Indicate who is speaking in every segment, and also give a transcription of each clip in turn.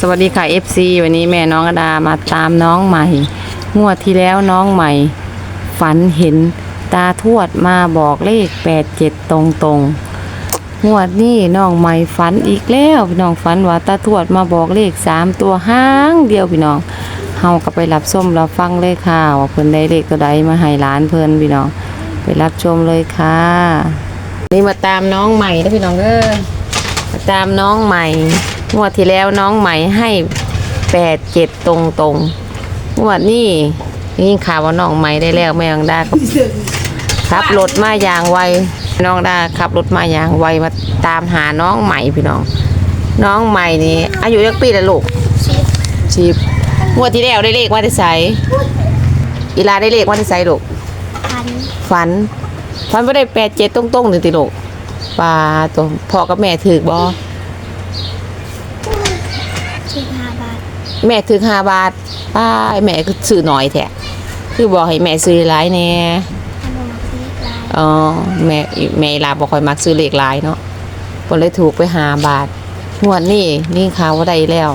Speaker 1: สวัสดีค่ะ FC วันนี้แม่น้องอดามาตามน้องใหม่ งวดที่แล้วน้องใหม่ ฝันเห็นตาทวดมาบอกเลขแปดเจ็ดตรงตรงงวดนี้น้องใหม่ฝันอีกแล้วพี่น้องฝันว่าตาทวดมาบอกเลขสามตัวห้างเดียวพี่น้องเฮาก็ไปรับส้มรับฟังเลยค่ะว่าเพิ่นได้เลขตัวใดมาให้หลานเพิ่นพี่น้องไปรับชมเลยค่ะ นี่มาตามน้องใหม่นะพี่น้องเด้อตามน้องใหม่ งวดที่แล้วน้องใหม่ให้แปดเจ็ดตรงตรงๆงวดนี้ยิ่งข่าวว่าน้องใหม่ได้แล้วแม่น้องดาก็ขับรถมาอย่างไวน้องดาขับรถมาอย่างไวมาตามหาน้องใหม่พี่น้อง น้องใหม่นี่อายุยักปีละลูกสิบงวดที่แล้วได้เลขว่าที่ใสอีลาได้เลขว่าที่ใสลูก
Speaker 2: พัน
Speaker 1: ฝัน ฝันว่าได้แปดเจ็ดตรงๆหนึ่งติลูกปลาตัวพ่อกับแม่ถือบอ
Speaker 2: สิบห้าบาท
Speaker 1: แม่ถือห้าบาทป้าแม่ก็ซื้อหน่อยแท้คือบอกให้แม่ซื้อหลายแน่
Speaker 2: ขนมซีกลาย
Speaker 1: อ๋อแม่แม่ลาบอกคอยมักซื้อเลขหลายเนาะก็เลยถูกไปหาบาทงวดนี้นี่ข่าวว่าได้แล้ว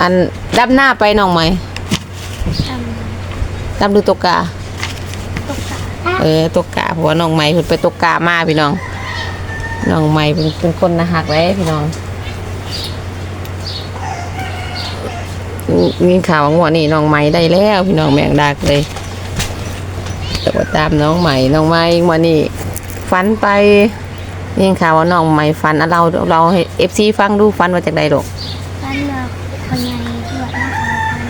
Speaker 1: อันดับหน้าไปน้องไหม
Speaker 2: ท
Speaker 1: ดับดูตกกาำ
Speaker 2: ตกกะ
Speaker 1: เออตกกาเพราะว่าน้องใหม่เพิ่นไปตกกามาพี่น้องน้องใหม่เป็นเป็นคนนะฮักเลยพี่น้อง มีข่าวว่างวดนี้น้องใหม่ได้แล้วพี่น้องแมงดักเลยแต่ว่าตามน้องใหม่น้องใหม่วันนี้ฟันไปนี่ข่าวว่าน้องใหม่ฟันอะเราเราให้เอฟซีฟังดูฟันว่าจากใดหรอก
Speaker 2: ร้านเลือกคนใหญ่ตรวจนะคะพัน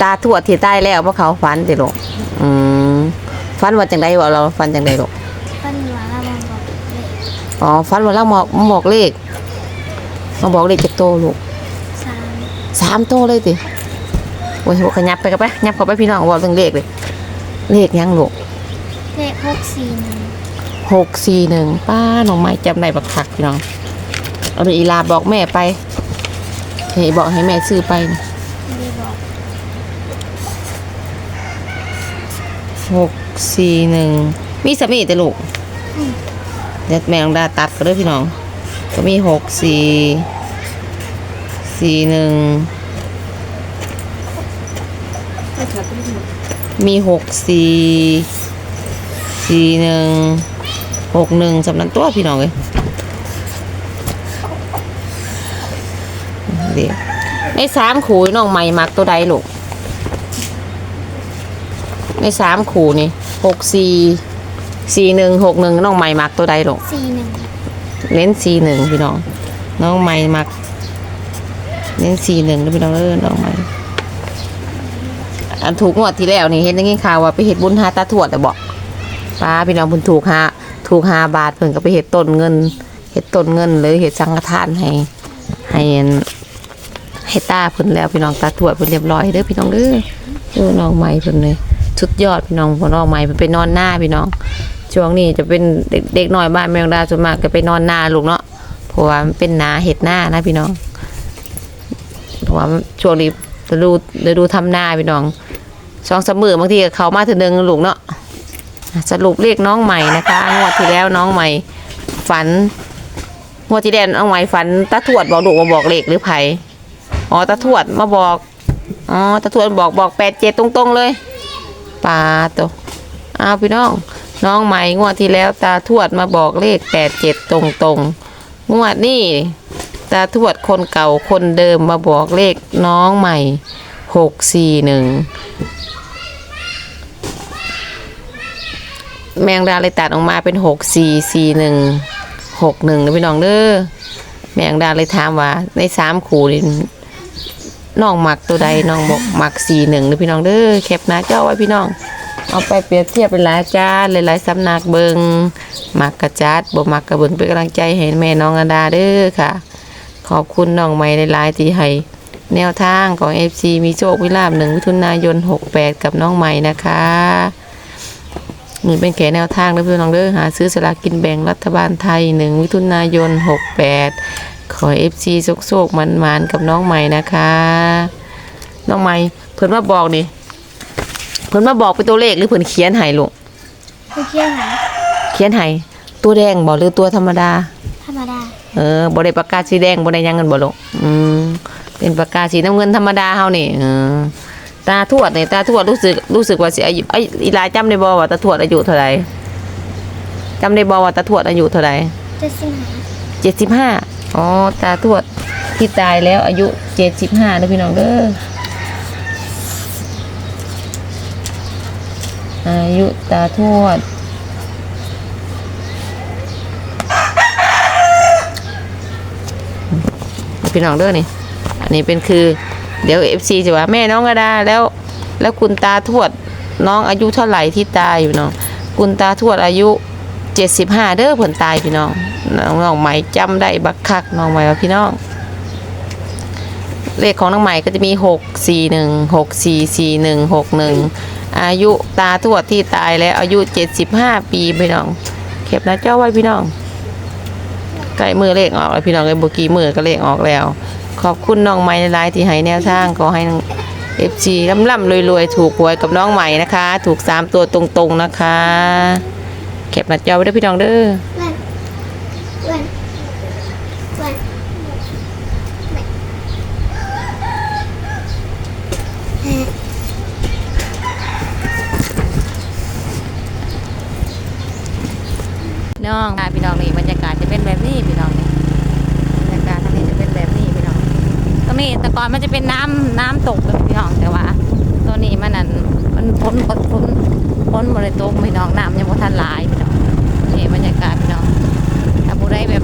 Speaker 1: ตาทวดที่ใต้แล้วเพราะเขาฟันติหรอกอืมฟันว่าจากใดว่าเราฟันจากใดหรอก
Speaker 2: ต้นหัวระวังบอกเลย
Speaker 1: อ๋อฟันว่าเราบอกมาบอกเลขมาบอกเลขจากโตลูก
Speaker 2: สาม
Speaker 1: สามโตเลยติโอ้ยหัวขยับไปกันไปยับเข้าไปพี่น้องบอกเรื่องเลขเลยเลขยังลูก
Speaker 2: เลขหกสี่หนึ่ง
Speaker 1: หกสี่หนึ่งป้าน้องไม้จำได้บักคักพี่น้องเอาไปอีลาบอกแม่ไปให้บอกให้แม่ซื้อไปนะ
Speaker 2: ไม่ได้บอก
Speaker 1: หกสี่หนึ่งมีสามีแต่ลูกเดี๋ยวแม่ลองดาตัดก็เลยพี่น้อง ก็มีหกสี่ สี่หนึ่งมีหกสี่สี่หนึ่งหกหนึ่งสำนักตัวพี่น้องเลยเดี๋ยวในสามขูน้องใหม่มักตัวใดลูกในสามขูนี่หกสี่สี่หนึ่งหกหนึ่งน้องใหม่มักตัวใดลูก
Speaker 2: สี่หนึ่ง
Speaker 1: เน้นสี่หนึ่งพี่น้อง น้องใหม่มักเน้นสี่หนึ่งนะพี่น้องเออน้องใหม่อันถูกงวดที่แล้วนี่เห็นได้ยินข่าวว่าไปเห็ดบุญหาตาทวดแต่บอกป้าพี่น้องเพุ่นถูกหาถูกหาบาทเพิ่นก็ไปเห็ดต้นเงินเห็ดต้นเงินหรือเห็ดสังฆทานให้ให้ให้ตาเพิ่นแล้วพี่น้องตาทวดเพิ่นเรียบร้อยเด้อพี่น้องเด้อเออน้องใหม่เพิ่นเลยสุดยอดพี่น้องพอน้องใหม่เพิ่นไปนอนหน้าพี่น้องช่วงนี้จะเป็นเด็กเด็กน้อยบ้านแมงดาส่วนมากก็ไปนอนหนาลูกเนาะเพราะว่ามันเป็นนาเห็ดหน้านะพี่น้อง เพราะว่าช่วงนี้ฤดูฤดูทำนาพี่น้องสองสมือบางทีก็เขามาถึงหนึ่งลูกเนาะสรุปเรียกน้องใหม่นะคะงวดที่แล้วน้องใหม่ ฝันงวดที่แล้วน้องใหม่ฝันตาทวดบอกลูกว่าบอกเลขหรือไผอ๋อตาทวดมาบอกอ๋อตาทวดบอกบอกแปดเจ็ดตรงๆเลยปาตัวอ้าวพี่น้อง น้องใหม่งวดที่แล้วตาทวดมาบอกเลขแปดเจ็ดตรงตรงๆงวดนี่ ตาทวดคนเก่าคนเดิมมาบอกเลขน้องใหม่หกสี่หนึ่งแมงดาเลยตัดออกมาเป็นหกสี่สี่หนึ่งหกหนึ่งนะพี่น้องเด้อแมงดาเลยถามว่า ในสามขูนี่น้องหมักตัวใดน้องบอกหมักสี่หนึ่งนะพี่น้องเด้อแคปหน้าเจ้าไว้พี่น้องเอาไปเปรียบเทียบเป็นหลายจารย์หลายๆสำนักเบิงมักกระจัดบ่มักกระเบิงเป็นกำลังใจให้แม่น้องอดาเด้อค่ะ ขอบคุณน้องใหม่หลายๆที่ให้แนวทางของ FC มีโชควิลาบหนึ่งมิถุนายน 68 กับน้องใหม่นะคะนี่เป็นแค่แนวทางเด้อพี่น้องเด้อหาซื้อสลากกินแบ่งรัฐบาลไทย1มิถุนายน 68 ขอ FC โชคๆมันๆกับน้องใหม่นะคะ น้องใหม่เพิ่นมาบอกนี่เพิ่นมาบอกเป็นตัวเลขหรือเพิ่นเขียนให้ลูก
Speaker 2: ผู้เชี่ยวหา
Speaker 1: เขียนให้ตัวแดงบอกหรือตัวธรรมดา
Speaker 2: ธรรมดา
Speaker 1: อ
Speaker 3: เออบ่ได้ปากกาสีแดงบ่ได้หยังเงินบ่ลูกอืมเป็นปากกาสีน้ำเงินธรรมดาเฮานี่เออตาทวดนี่ตาทวดรู้สึกรู้สึกว่าสิอายุไอ้ยอีหลายจำได้บ่ว่าตาทวดอายุเท่าไหร่จำได้บ่ว่าตาทวดอายุเท่าไหร่
Speaker 2: จะสิงหา
Speaker 3: เจ็ดสิบห้าอ๋อตาทวดที่ตายแล้วอายุเจ็ดสิบห้าเด้อพี่น้องเด้ออายุตาทวด พี่น้องเด้อนี่ อันนี้เป็นคือเดี๋ยวเอฟซีจะว่าแม่น้องกระดาแล้ว แล้วคุณตาทวดน้องอายุเท่าไหร่ที่ตายอยู่น้องคุณตาทวดอายุเจ็ดสิบห้าเด้อผลตายพี่น้องน้องน้องใหม่จำได้บักคักน้องใหม่ว่าพี่น้อง เลขของน้องใหม่ก็จะมีหกสี่หนึ่งหกสี่สี่หนึ่งหกหนึ่งอายุตาทวดที่ตายแล้วอายุเจ็ดสิบห้าปีพี่น้องเก็บนะเจ้าไว้พี่น้อง ใกล้มือเลขออกแล้วพี่น้องไอ้บุกี้มือก็เลขออกแล้ว ขอบคุณน้องใหม่หลายที่ให้แนวทางขอให้เอฟซีร่ำร่ำรวยรวยๆ ถูกหวยกับน้องใหม่นะคะ ถูกสามตัวตรงๆนะคะ เก็บหน้าจอไว้ด้วยพี่น้องเด้อ
Speaker 2: เว้นเว้นเว้นเฮ้
Speaker 3: น้องพี่น้องนี่บรรยากาศจะเป็นแบบนี้พี่น้องนี่บรรยากาศทางนี้จะเป็นแบบนี้พี่น้องตรงนี้แต่ ก่อนมันจะเป็นน้ำน้ำตกเลยพี่น้องแต่ว่า ตัวนี้มันนั่นมันพ้นพ้นพ้นพ้นบริโตกพี่น้องน้ำยังบ่ทันหลายพี่น้องนี่บรรยากาศพี่น้องถ้าผู้ใดแบบ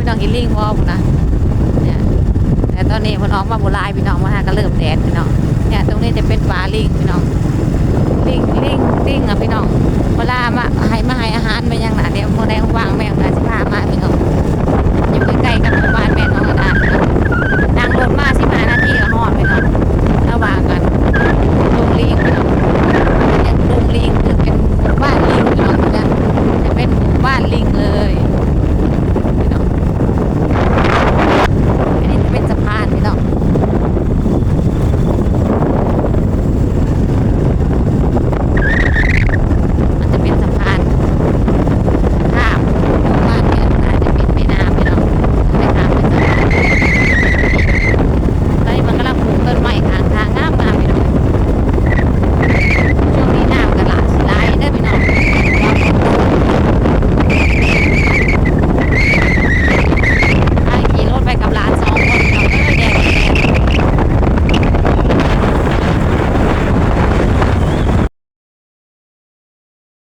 Speaker 3: พี่น้องกินลิงวอพุ่นนะเนี่ยแต่ตอนนี้มันออกมาโบรายพี่น้องมาหาก็เริ่มแดดพี่น้องเนี่ยตรงนี้จะเป็นฟ้าลิงพี่น้องลิงลิงลิงอะพี่น้องเวลามาให้มาให้อาหารไปยัางหนาเดี๋ยวโมแดงว่างแมงนะสิพามาพี่น้อง